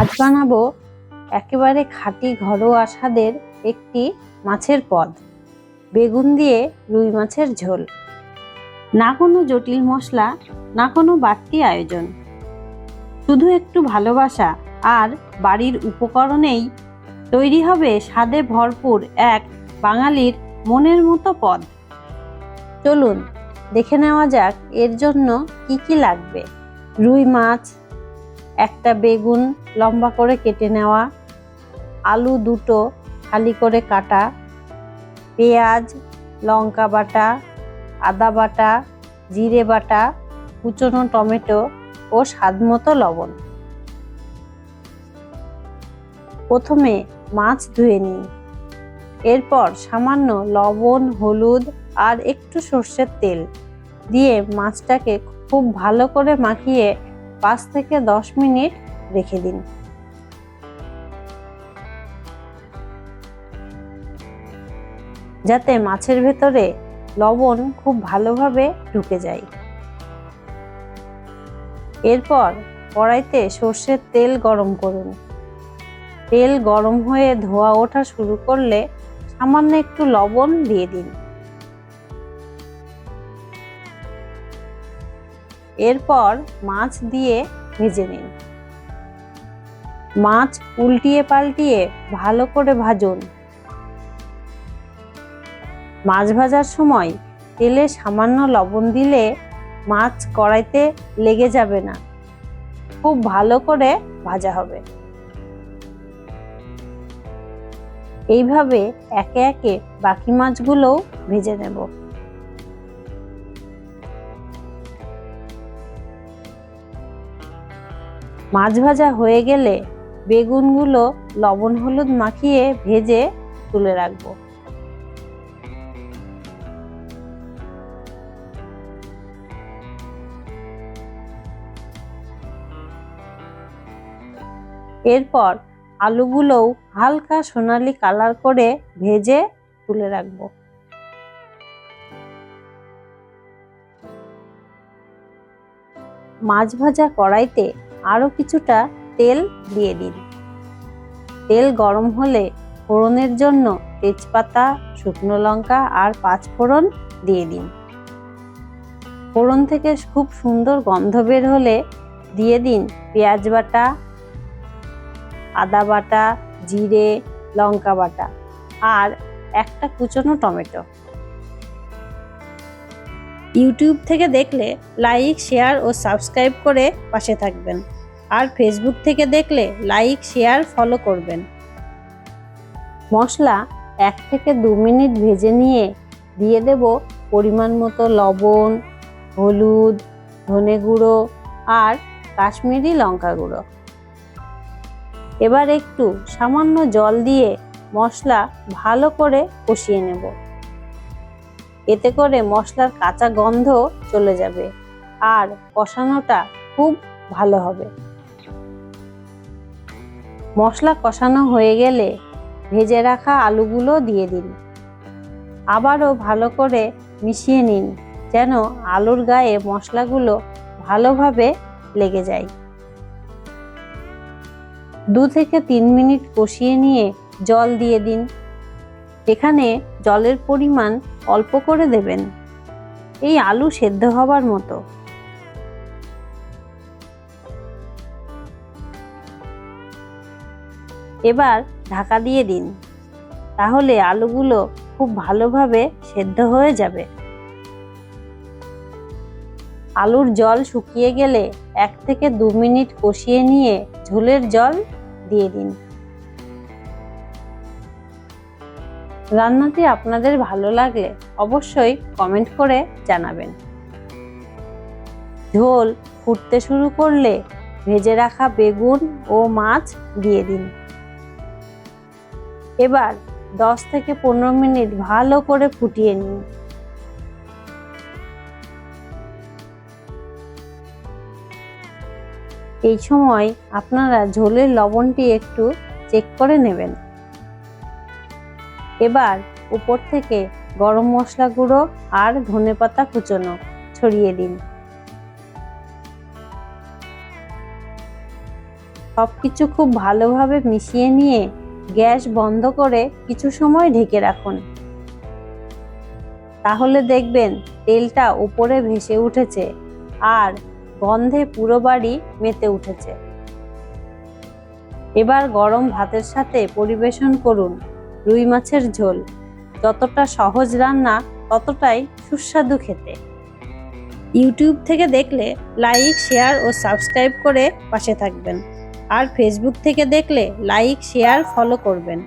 আজ বানাবো একেবারে খাঁটি ঘরোয়া স্বাদের একটি মাছের পদ। বেগুন দিয়ে রুই মাছের ঝোল। না কোনো জটিল মশলা, না কোনো বাড়তি আয়োজন। শুধু একটু ভালোবাসা আর বাড়ির উপকরণেই তৈরি হবে স্বাদে ভরপুর এক বাঙালির মনের মতো পদ। চলুন, দেখে নেওয়া যাক এর জন্য কি কি লাগবে। রুই মাছ একটা বেগুন লম্বা করে কেটে নেওয়া, আলু দুটো খালি করে কাটা, পেঁয়াজ, লঙ্কা বাটা, আদা বাটা, জিরে বাটা, কুচনো টমেটো ও স্বাদমতো লবণ। প্রথমে মাছ ধুয়ে নিন এরপর সামান্য লবণ, হলুদ আর একটু সর্ষের তেল দিয়ে মাছটাকে খুব ভালো করে মাখিয়ে পাঁচ থেকে দশ মিনিট রেখে দিন। যাতে মাছের ভেতরে লবণ খুব ভালোভাবে ঢুকে যায়। এরপর কড়াইতে সর্ষের তেল গরম করুন। তেল গরম হয়ে ধোয়া ওঠা শুরু করলে সামান্য একটু লবণ দিয়ে দিন। এরপর মাছ দিয়ে ভেজে নিন। মাছ উল্টিয়ে পাল্টিয়ে ভালো করে ভাজুন। মাছ ভাজার সময় তেলে সামান্য লবণ দিলে মাছ কড়াইতে লেগে যাবে না। খুব ভালো করে ভাজা হবে। এইভাবে একে একে বাকি মাছগুলোও ভেজে নেব। মাছ ভাজা হয়ে গেলে বেগুনগুলো লবণ হলুদ মাখিয়ে ভেজে তুলে রাখব। এরপর আলুগুলোও হালকা সোনালি কালার করে ভেজে তুলে রাখব। মাছ ভাজা কড়াইতে আরও কিছুটা তেল দিয়ে দিন। তেল গরম হলে ফোড়নের জন্য তেজপাতা, শুকনো লঙ্কা আর পাঁচ ফোড়ন দিয়ে দিন। ফোড়ন থেকে খুব সুন্দর গন্ধ বের হলে দিয়ে দিন পেঁয়াজ বাটা, আদা বাটা, জিরে, লঙ্কা বাটা আর একটা কুচনো টমেটো। ইউটিউব থেকে দেখলে লাইক, শেয়ার ও সাবস্ক্রাইব করে পাশে থাকবেন। আর ফেসবুক থেকে দেখলে লাইক শেয়ার ফলো করবেন। মশলা এক থেকে দু মিনিট ভেজে নিয়ে দিয়ে দেব পরিমাণ মতো লবণ, হলুদ, ধনে গুঁড়ো আর কাশ্মীরি লঙ্কা গুঁড়ো। এবার একটু সামান্য জল দিয়ে মশলা ভালো করে কষিয়ে নেব। এতে করে মশলার কাঁচা গন্ধ চলে যাবে আর কষানোটা খুব ভালো হবে। মশলা কষানো হয়ে গেলে ভেজে রাখা আলুগুলো দিয়ে দিন। আবারও ভালো করে মিশিয়ে নিন যেন আলুর গায়ে মশলাগুলো ভালোভাবে লেগে যায়। দু থেকে তিন মিনিট কষিয়ে নিয়ে জল দিয়ে দিন। এখানে জলের পরিমাণ অল্প করে দেবেন। এই আলু সেদ্ধ হবার মতো। এবার ঢাকা দিয়ে দিন। তাহলে আলুগুলো খুব ভালোভাবে সেদ্ধ হয়ে যাবে। আলুর জল শুকিয়ে গেলে এক থেকে দু মিনিট কষিয়ে নিয়ে ঝোলের জল দিয়ে দিন। রান্নাটি আপনাদের ভালো লাগলে অবশ্যই কমেন্ট করে জানাবেন। ঝোল ফুটতে শুরু করলে ভেজে রাখা বেগুন ও মাছ দিয়ে দিন। এবার দশ থেকে পনেরো মিনিট ভালো করে ফুটিয়ে নিন। এই সময় আপনারা ঝোলের লবণটি একটু চেক করে নেবেন। এবার উপর থেকে গরম মশলা গুঁড়ো আর ধনেপাতা কুচনো ছড়িয়ে দিন। সব কিছু খুব ভালোভাবে মিশিয়ে নিয়ে গ্যাস বন্ধ করে কিছু সময় ঢেকে রাখুন। তাহলে দেখবেন তেলটা উপরে ভেসে উঠেছে আর গন্ধে পুরো বাড়ি মেতে উঠেছে। এবার গরম ভাতের সাথে পরিবেশন করুন রুই মাছের ঝোল। যতটা সহজ রান্না, ততটাই সুস্বাদু খেতে। ইউটিউব থেকে দেখলে লাইক, শেয়ার ও সাবস্ক্রাইব করে পাশে থাকবেন। আর ফেসবুক থেকে দেখলে লাইক শেয়ার ফলো করবেন।